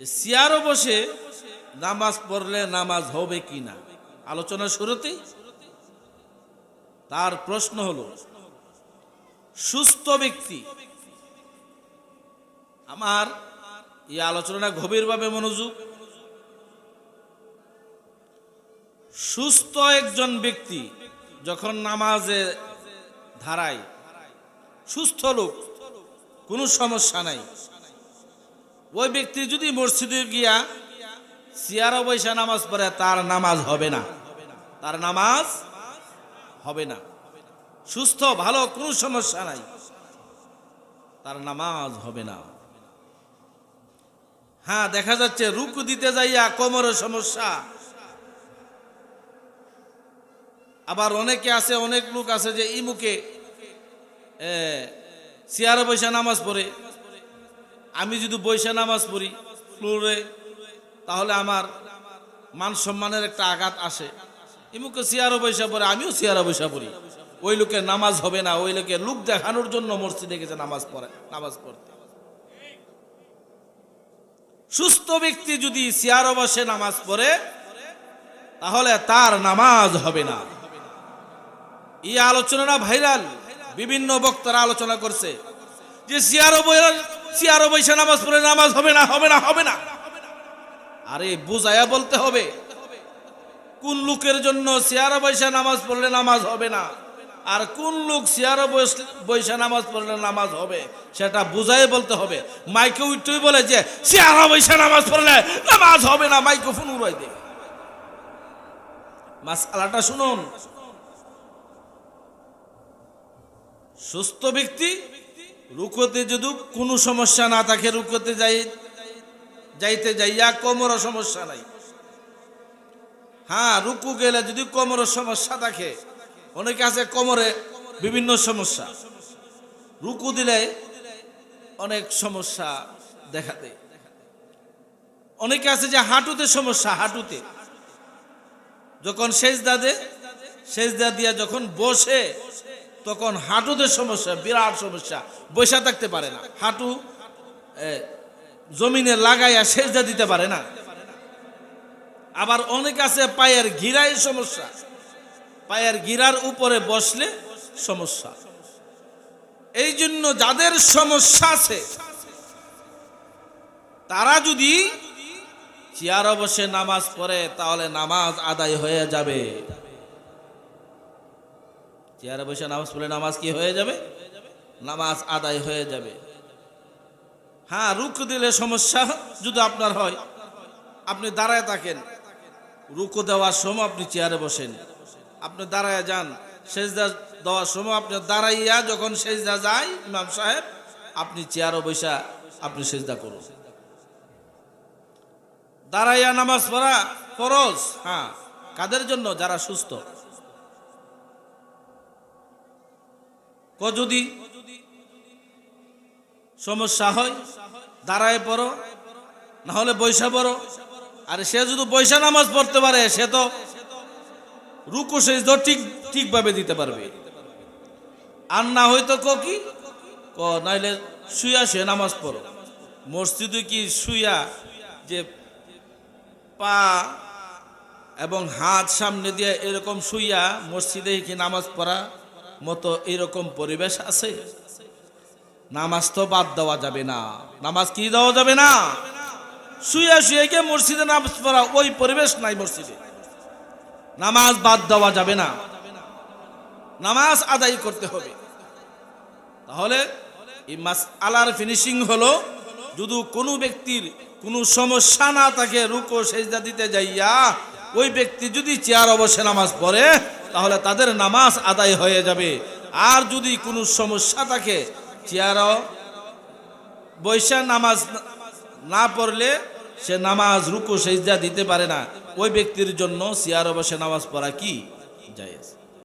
সিয়ারও বসে নামাজ পড়লে নামাজ হবে কি না? আলোচনা শুরুতেই তার প্রশ্ন হলো, সুস্থ ব্যক্তি আমার এই আলোচনাটা গভীরভাবে মনোযোগ। সুস্থ একজন ব্যক্তি যখন নামাজে ধারায়, সুস্থ লোক, কোনো সমস্যা নাই। ওই ব্যক্তি যদি মসজিদে গিয়া সিয়ারা বৈশা নামাজ পড়ে, তার নামাজ হবে না। তার নামাজ হবে না। সুস্থ, ভালো, কোনো সমস্যা নাই। তার নামাজ হবে না। হ্যাঁ দেখা যাচ্ছে রুকু দিতে যাইয়া কোমরের সমস্যা। আবার অনেকে আছে, অনেক লোক আছে যে ইমুকে সিয়ারা বৈশা নামাজ পড়ে। আমি যদি বৈশে নামাজ পড়ি, ফ্লোরে, তাহলে আমার মান সম্মানের একটা আঘাত আসে। ইমুকে সিয়ারো বৈশা পড়ে, আমিও সিয়ারা বৈশা পড়ি। ওই লোকের নামাজ হবে না, ওই লোকের লুক দেখানোর জন্য মসজিদে গেছে নামাজ পড়ে, নামাজ পড়তে। সুস্থ ব্যক্তি যদি সিয়ারো বসে নামাজ পড়ে, তাহলে তার নামাজ হবে না। এই আলোচনাটা ভাইরাল। বিভিন্ন বক্তারা আলোচনা করছে যে সিয়ারো সিয়ারো বৈশা নামাজ পড়ে, নামাজ হবে না হবে না হবে না। আরে বুঝায়া বলতে হবে, কোন লোকের জন্য সিয়ারো বৈশা নামাজ পড়লে নামাজ হবে না? আর কোন লোক সিয়ারো বৈশা নামাজ পড়লে নামাজ হবে? সেটা বুঝাই বলতে হবে। মাইকে উঠতেই বলে যে সিয়ারো বৈশা নামাজ পড়লে নামাজ হবে না, মাইকে ফোন উড়াই দে। মাস আলাটা শুনুন। সুস্থ ব্যক্তি রুকোতে যদি কোনো সমস্যা না থাকে, রুকোতে যাই, যাইতে যাইয়া কোমরও সমস্যা নাই। হ্যাঁ রুকু গেলে যদি কোমরের সমস্যা থাকে, অনেকে আছে কোমরে বিভিন্ন সমস্যা। রুকু দিলে অনেক সমস্যা দেখা দেয়। অনেকে আছে যে হাঁটুতে সমস্যা, হাঁটুতে। যখন শেষ দা দিয়া যখন বসে তখন হাঁটুদের সমস্যা, বিরাট সমস্যা বৈশা থাকতে পারে না। হাঁটু জমিনে লাগাইয়া সেজদা দিতে পারে না। আবার অনেক আছে পায়ের ঘিরাই সমস্যা। পায়ের গিরার উপরে বসলে সমস্যা। এই জন্য যাদের সমস্যা আছে, তারা যদি চেয়ার বসে নামাজ পড়ে, তাহলে নামাজ আদায় হয়ে যাবে। চেয়ারে বসে নামাজ পড়লে নামাজ কি হয়ে যাবে? নামাজ আদায় হয়ে যাবে। হ্যাঁ রুখ দিলে সমস্যা যদি আপনার হয়, আপনি দাঁড়ায় থাকেন। রুকু দেওয়ার সময় আপনি চেয়ারে বসেন। আপনি দাঁড়ায় যান। সেজদা দেওয়ার সময় আপনি দাঁড়াইয়া যখন সেজদা যায়, ইমাম সাহেব, আপনি চেয়ারও বৈশা আপনি সেজদা করুন। দাঁড়াইয়া নামাজ পড়া ফরজ। হ্যাঁ কাদের জন্য? যারা সুস্থ। ক যদি সমস্যা হয়, দাঁড়ায় পড়ো না হলে বৈশা পড়ো। আর সে যদি বৈশা নামাজ পড়তে পারে, সে তো রুকু শেষ ঠিক, ঠিকভাবে দিতে পারবে। আর না হয়তো ক কি? ক, নাইলে শুয়া শুয়ে নামাজ পড়ো। মসজিদে কি শুয়া যে পা এবং হাত সামনে দিয়ে এরকম শুইয়া মসজিদে কি নামাজ পড়া মতো এরকম পরিবেশ আছে? নামাজ তো বাদ দেওয়া যাবে না। নামাজ কি দেওয়া যাবে না? শুয়ে শুয়ে গিয়ে মসজিদে নামাজ পড়া, ওই পরিবেশ নাই মসজিদে। নামাজ বাদ দেওয়া যাবে না। নামাজ আদায় করতে হবে। তাহলে এই মাস আলার ফিনিশিং হলো, যদি কোনো ব্যক্তির কোনো সমস্যা না থাকে, রুকো সেজদা দিতে যাইয়া ওই ব্যক্তি যদি চেয়ার অবশ্যে নামাজ পড়ে, তাহলে তাদের নামাজ আদায় হয়ে যাবে। আর যদি কোনো সমস্যা থাকে, চেয়ার বৈশা নামাজ না পড়লে সে নামাজ, রুকু, সেজদা দিতে পারে না। ওই ব্যক্তির জন্য চেয়ার অবশ্যে নামাজ পড়া কি? যায়